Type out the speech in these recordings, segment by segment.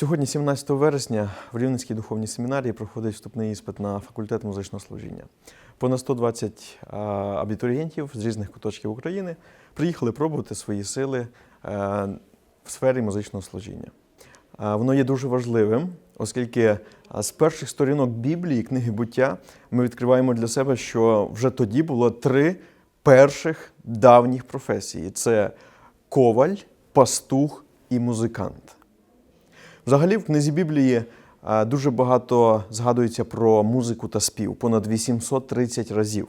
Сьогодні, 17 вересня, в Рівненській духовній семінарії проходить вступний іспит на факультет музичного служіння. Понад 120 абітурієнтів з різних куточків України приїхали пробувати свої сили е, в сфері музичного служіння. Воно є дуже важливим, оскільки з перших сторінок Біблії, книги буття, ми відкриваємо для себе, що вже тоді було три перших давніх професії: це коваль, пастух і музикант. Взагалі, в книзі Біблії е, дуже багато згадується про музику та спів, понад 830 разів.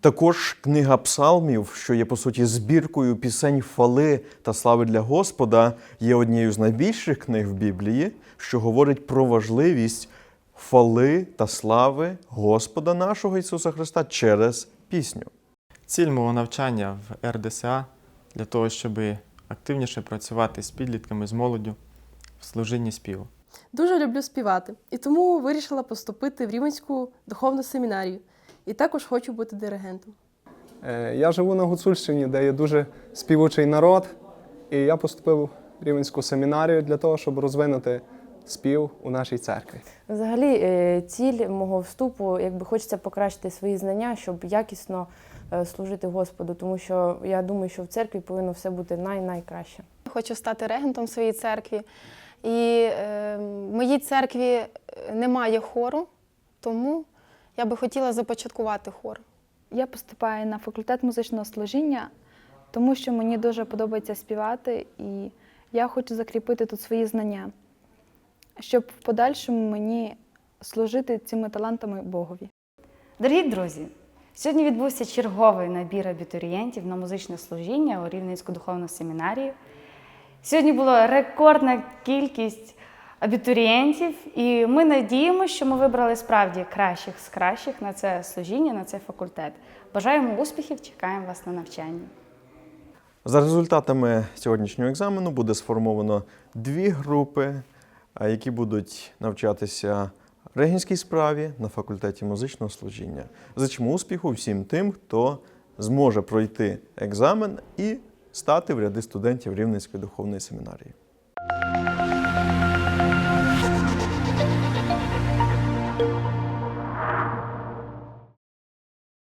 Також книга псалмів, що є по суті збіркою пісень хвали та слави для Господа, є однією з найбільших книг в Біблії, що говорить про важливість хвали та слави Господа нашого Ісуса Христа через пісню. Ціль мого навчання в РДСА для того, щоб активніше працювати з підлітками, з молоддю в служінні співу. Дуже люблю співати, і тому вирішила поступити в Рівенську духовну семінарію. І також хочу бути диригентом. Е, Я живу на Гуцульщині, де є дуже співучий народ, і я поступив в Рівенську семінарію для того, щоб розвинути спів у нашій церкві. Взагалі, е, ціль мого вступу, якби хочеться покращити свої знання, щоб якісно е, служити Господу, тому що я думаю, що в церкві повинно все бути най-найкраще. Хочу стати регентом своїй церкві. І е, в моїй церкві немає хору, тому я би хотіла започаткувати хор. Я поступаю на факультет музичного служіння, тому що мені дуже подобається співати, і я хочу закріпити тут свої знання, щоб в подальшому мені служити цими талантами Богові. Дорогі друзі, сьогодні відбувся черговий набір абітурієнтів на музичне служіння у Рівненську духовну семінарію. Сьогодні була рекордна кількість абітурієнтів, і ми надіємося, що ми вибрали справді кращих з кращих на це служіння, на цей факультет. Бажаємо успіхів, чекаємо вас на навчанні. За результатами сьогоднішнього екзамену буде сформовано дві групи, які будуть навчатися регінській справі на факультеті музичного служіння. Зичимо успіху всім тим, хто зможе пройти екзамен і стати в ряди студентів Рівненської духовної семінарії.